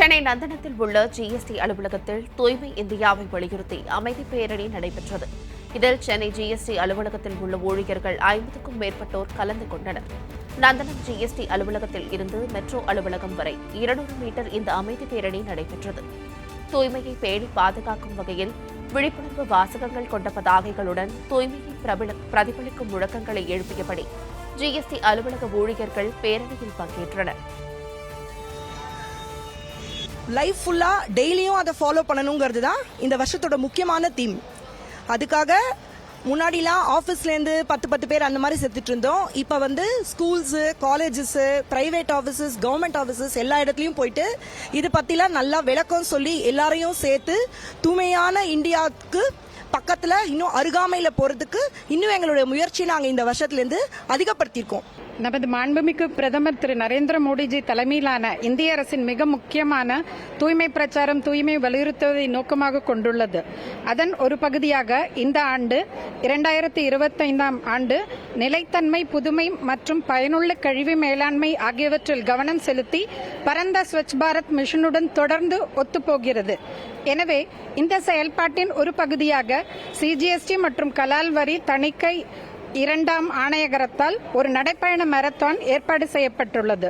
சென்னை நந்தனத்தில் உள்ள ஜிஎஸ்டி அலுவலகத்தில் தூய்மை இந்தியாவை வலியுறுத்தி அமைதி பேரணி நடைபெற்றது. இதில் சென்னை ஜிஎஸ்டி அலுவலகத்தில் உள்ள ஊழியர்கள் ஐம்பதுக்கும் மேற்பட்டோர் கலந்து கொண்டனர். நந்தனம் ஜிஎஸ்டி அலுவலகத்தில் இருந்து மெட்ரோ அலுவலகம் வரை இருநூறு மீட்டர் இந்த அமைதி பேரணி நடைபெற்றது. தூய்மையை பேணி பாதுகாக்கும் வகையில் விழிப்புணர்வு வாசகங்கள் கொண்ட பதாகைகளுடன் தூய்மையை பிரபல- பிரதிபலிக்கும் முழக்கங்களை எழுப்பியபடி ஜிஎஸ்டி அலுவலக ஊழியர்கள் பேரணியில் பங்கேற்றனர். லைஃப் ஃபுல்லாக டெய்லியும் அதை ஃபாலோ பண்ணணுங்கிறது தான் இந்த வருஷத்தோட முக்கியமான தீம் அதுக்காக முன்னாடிலாம் ஆஃபீஸ்லேருந்து பத்து பத்து பேர் அந்த மாதிரி செத்துட்டு இருந்தோம். இப்போ வந்து schools colleges private offices government offices எல்லா இடத்துலையும் போயிட்டு இது பற்றிலாம் நல்லா விளக்கம் சொல்லி எல்லாரையும் சேர்த்து தூய்மையான இந்தியாவுக்கு பக்கத்தில் இன்னும் அருகாமையில் போகிறதுக்கு இன்னும் எங்களுடைய முயற்சி நாங்கள் இந்த வருஷத்துலேருந்து அதிகப்படுத்தியிருக்கோம். நமது மாண்புமிகு பிரதமர் திரு நரேந்திர மோடிஜி தலைமையிலான இந்திய அரசின் மிக முக்கியமான தூய்மை பிரச்சாரம் தூய்மை வலியுறுத்துவதை நோக்கமாக கொண்டுள்ளது. அதன் ஒரு பகுதியாக இந்த ஆண்டு இரண்டாயிரத்தி இருபத்தைந்தாம் ஆண்டு நிலைத்தன்மை புதுமை மற்றும் பயனுள்ள கழிவு மேலாண்மை ஆகியவற்றில் கவனம் செலுத்தி பரந்த ஸ்வச் பாரத் மிஷனுடன் தொடர்ந்து ஒத்துப்போகிறது. எனவே இந்த செயல்பாட்டின் ஒரு பகுதியாக சிஜிஎஸ்டி மற்றும் கலால் வரி தணிக்கை இரண்டாம் ஆணையகரத்தால் ஒரு நடைப்பயண மாரத்தான் ஏற்பாடு செய்யப்பட்டுள்ளது.